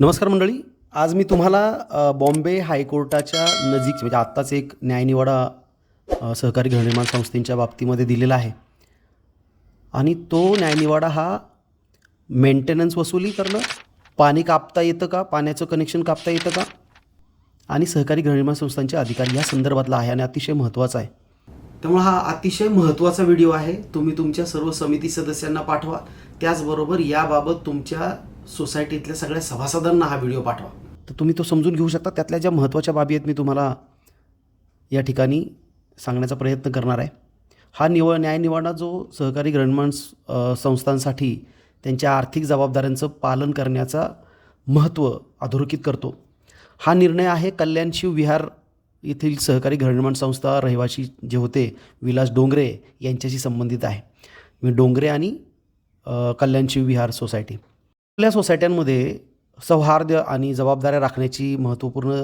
नमस्कार मंडळी आज मी तुम्हाला बॉम्बे हायकोर्टाच्या नजीक म्हणजे आत्ताच एक न्यायनिवाडा सहकारी गृहनिर्माण संस्थेच्या बाबतीमध्ये दिलेला आहे. आणि तो न्यायनिवाडा हा मेंटेनन्स वसुली करणं पाणी कापता येतं का पाण्याचं कनेक्शन कापता येतं का आणि सहकारी गृहनिर्माण संस्थांचे अधिकारी या संदर्भातला आहे आणि अतिशय महत्त्वाचा आहे. त्यामुळे हा अतिशय महत्त्वाचा व्हिडिओ आहे. तुम्ही तुमच्या सर्व समिती सदस्यांना पाठवा. त्याचबरोबर याबाबत तुमच्या सोसायटीतल्या सगळ्या सभासदांना हा व्हिडिओ पाठवा. तर तुम्ही तो समजून घेऊ शकता. त्यातल्या ज्या महत्त्वाच्या बाबी आहेत मी तुम्हाला या ठिकाणी सांगण्याचा प्रयत्न करणार आहे. हा निव न्यायनिवाडा जो सहकारी ग्रहणमान संस्थांसाठी त्यांच्या आर्थिक जबाबदाऱ्यांचं पालन करण्याचा महत्त्व अधोरेखित करतो. हा निर्णय आहे कल्याणशिव विहार येथील सहकारी गृहनिर्माण संस्था रहिवासी जे होते विलास डोंगरे यांच्याशी संबंधित आहे. मी डोंगरे आणि कल्याणशिव विहार सोसायटी. आपल्या सोसायट्यांमध्ये सौहार्द आणि जबाबदाऱ्या राखण्याची महत्त्वपूर्ण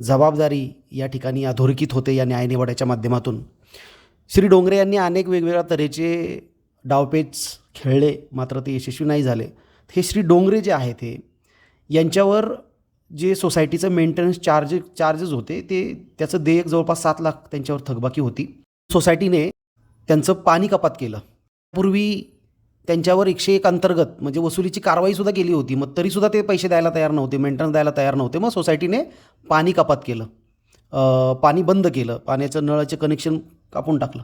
जबाबदारी या ठिकाणी अधोरेखित होते या न्यायनिवाड्याच्या माध्यमातून. श्री डोंगरे यांनी अनेक वेगवेगळ्या तऱ्हेचे डावपेच खेळले मात्र ते यशस्वी नाही झाले. हे श्री डोंगरे जे आहेत हे यांच्यावर जे सोसायटीचं मेंटेनन्स चार्ज चार्जेस होते ते त्याचं देयक जवळपास सात लाख त्यांच्यावर थकबाकी होती. सोसायटीने त्यांचं पाणी कपात केलं. पूर्वी त्यांच्यावर एकशे एक अंतर्गत म्हणजे वसुलीची कारवाईसुद्धा केली होती. मग तरीसुद्धा ते पैसे द्यायला तयार नव्हते मेंटेनन्स द्यायला तयार नव्हते. मग सोसायटीने पाणी कपात केलं. पाणी बंद केलं. पाण्याचं नळाचे कनेक्शन कापून टाकलं.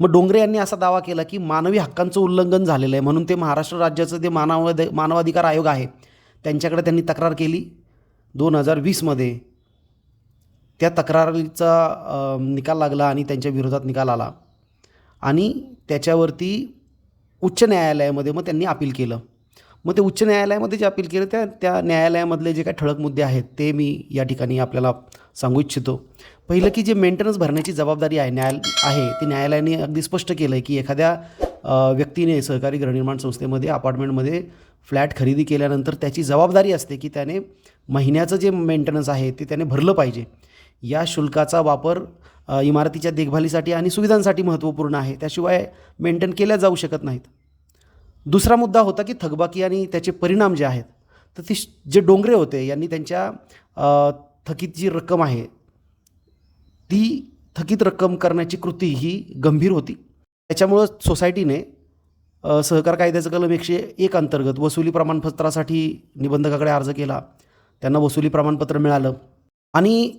मग डोंगरे यांनी असा दावा केला की मानवी हक्कांचं उल्लंघन झालेलं आहे. म्हणून ते महाराष्ट्र राज्याचं जे मानव मानवाधिकार आयोग आहे त्यांच्याकडे त्यांनी तक्रार केली. दोन हजार वीसमध्ये त्या तक्रारीचा निकाल लागला आणि त्यांच्या विरोधात निकाल आला. आणि त्याच्यावरती उच्च न्यायालयामध्ये मग त्यांनी अपील केलं. मग ते उच्च न्यायालयामध्ये जे अपील केलं त्या त्या न्यायालयामधले जे काही ठळक मुद्दे आहेत ते मी या ठिकाणी आपल्याला सांगू इच्छितो. पहिलं की जे मेंटेनन्स भरण्याची जबाबदारी आहे न्याय आहे ती न्यायालयाने अगदी स्पष्ट केलं आहे की एखाद्या व्यक्तीने सहकारी गृहनिर्माण संस्थेमध्ये अपार्टमेंटमध्ये फ्लॅट खरेदी केल्यानंतर त्याची जबाबदारी असते की त्याने महिन्याचं जे मेंटेनन्स आहे ते त्याने भरलं पाहिजे. या शुल्काचा वापर इमारतीच्या देखभालीसाठी आणि सुविधांसाठी महत्त्वपूर्ण आहे. त्याशिवाय मेंटेन केल्या जाऊ शकत नाहीत. दुसरा मुद्दा होता की थकबाकी आणि त्याचे परिणाम जे आहेत तर ती जे डोंगरे होते यांनी त्यांच्या थकीत जी रक्कम आहे ती थकीत रक्कम करण्याची कृती ही गंभीर होती. त्याच्यामुळं सोसायटीने सहकार कायद्याचं कलम एकशे एक अंतर्गत वसुली प्रमाणपत्रासाठी निबंधकाकडे अर्ज केला. त्यांना वसुली प्रमाणपत्र मिळालं. आणि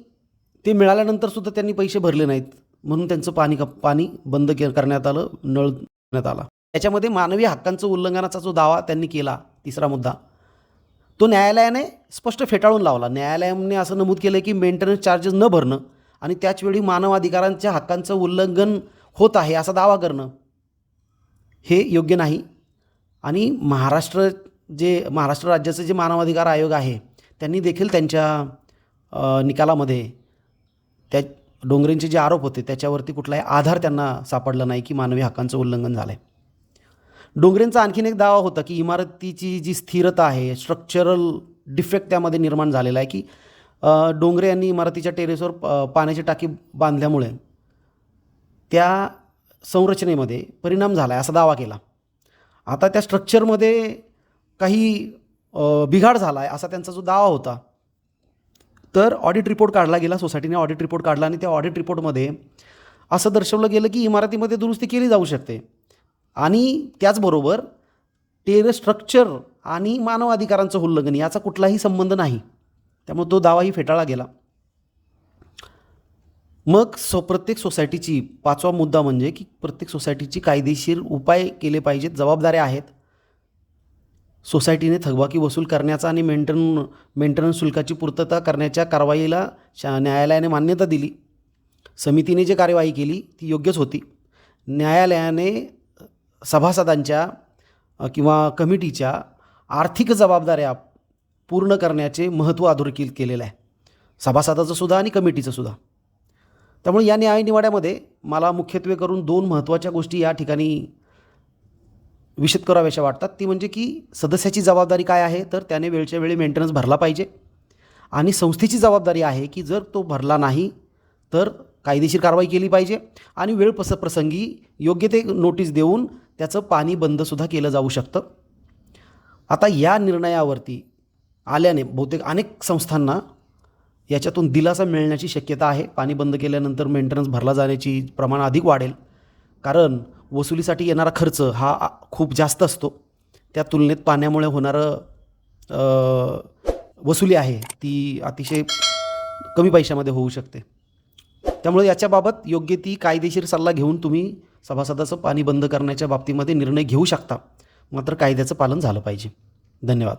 ते मिळाल्यानंतरसुद्धा त्यांनी पैसे भरले नाहीत म्हणून त्यांचं पाणी कप पाणी बंद के करण्यात आलं नळ देण्यात आला. त्याच्यामध्ये मानवी हक्कांचं उल्लंघनाचा जो दावा त्यांनी केला तिसरा मुद्दा. तो न्यायालयाने स्पष्ट फेटाळून लावला. न्यायालयाने असं नमूद केलं की मेंटेनन्स चार्जेस न भरणं आणि त्याचवेळी मानवाधिकारांच्या हक्कांचं उल्लंघन होत आहे असा दावा करणं हे योग्य नाही. आणि महाराष्ट्र जे महाराष्ट्र राज्याचं जे मानवाधिकार आयोग आहे त्यांनी देखील त्यांच्या निकालामध्ये त्या डोंगरेंचे जे आरोप होते त्याच्यावरती कुठलाही आधार त्यांना सापडला नाही की मानवी हक्कांचं उल्लंघन झालं आहे डोंगरेंचा आणखीन एक दावा होता की इमारतीची जी स्थिरता आहे स्ट्रक्चरल डिफेक्ट त्यामध्ये निर्माण झालेला आहे की डोंगरे यांनी इमारतीच्या टेरेसवर पाण्याची टाकी बांधल्यामुळे त्या संरचनेमध्ये परिणाम झाला आहे असा दावा केला. आता त्या स्ट्रक्चरमध्ये काही बिघाड झाला आहे असा त्यांचा जो दावा होता. तर ऑडिट रिपोर्ट काढला गेला सोसायटीने ऑडिट रिपोर्ट काढला आणि त्या ऑडिट रिपोर्टमध्ये असं दर्शवलं गेलं की इमारतीमध्ये दुरुस्ती केली जाऊ शकते. आणि त्याचबरोबर टेर स्ट्रक्चर आणि मानवाधिकारांचं उल्लंघन याचा कुठलाही संबंध नाही. त्यामुळे तो दावाही फेटाळला गेला. मग सो प्रत्येक सोसायटीची पाचवा मुद्दा म्हणजे की प्रत्येक सोसायटीची कायदेशीर उपाय केले पाहिजेत जबाबदाऱ्या आहेत. सोसायटीने थकबाकी वसूल करण्याचा आणि मेंटेन मेंटेनन्स शुल्काची पूर्तता करण्याच्या कारवाईला शा न्यायालयाने मान्यता दिली. समितीने जी कार्यवाही केली ती योग्यच होती. न्यायालयाने सभासदांच्या किंवा कमिटीच्या आर्थिक जबाबदाऱ्या पूर्ण करण्याचे महत्त्व अधोरेखित केलेलं आहे. सभासदाचं सुद्धा आणि कमिटीचं सुद्धा. त्यामुळे या न्यायनिवाड्यामध्ये मला मुख्यत्वे करून दोन महत्त्वाच्या गोष्टी या ठिकाणी विशद कराव्याशा वाटतात. ती म्हणजे की सदस्याची जबाबदारी काय आहे तर त्याने वेळच्या वेळी मेंटेनन्स भरला पाहिजे. आणि संस्थेची जबाबदारी आहे की जर तो भरला नाही तर कायदेशीर कारवाई केली पाहिजे. आणि वेळ पस प्रसंगी योग्य ते नोटीस देऊन त्याचं पाणी बंदसुद्धा केलं जाऊ शकतं. आता या निर्णयावरती आल्याने बहुतेक अनेक संस्थांना याच्यातून दिलासा मिळण्याची शक्यता आहे. पाणी बंद केल्यानंतर मेंटेनन्स भरला जाण्याची प्रमाण अधिक वाढेल. कारण वसुलीसाठी येणारा खर्च हा खूप जास्त असतो. त्या तुलनेत पाण्यामुळे होणारं वसुली आहे ती अतिशय कमी पैशामध्ये होऊ शकते. त्यामुळे याच्याबाबत योग्य ती कायदेशीर सल्ला घेऊन तुम्ही सभासदाचं पाणी बंद करण्याच्या बाबतीमध्ये निर्णय घेऊ शकता. मात्र कायद्याचं पालन झालं पाहिजे. धन्यवाद.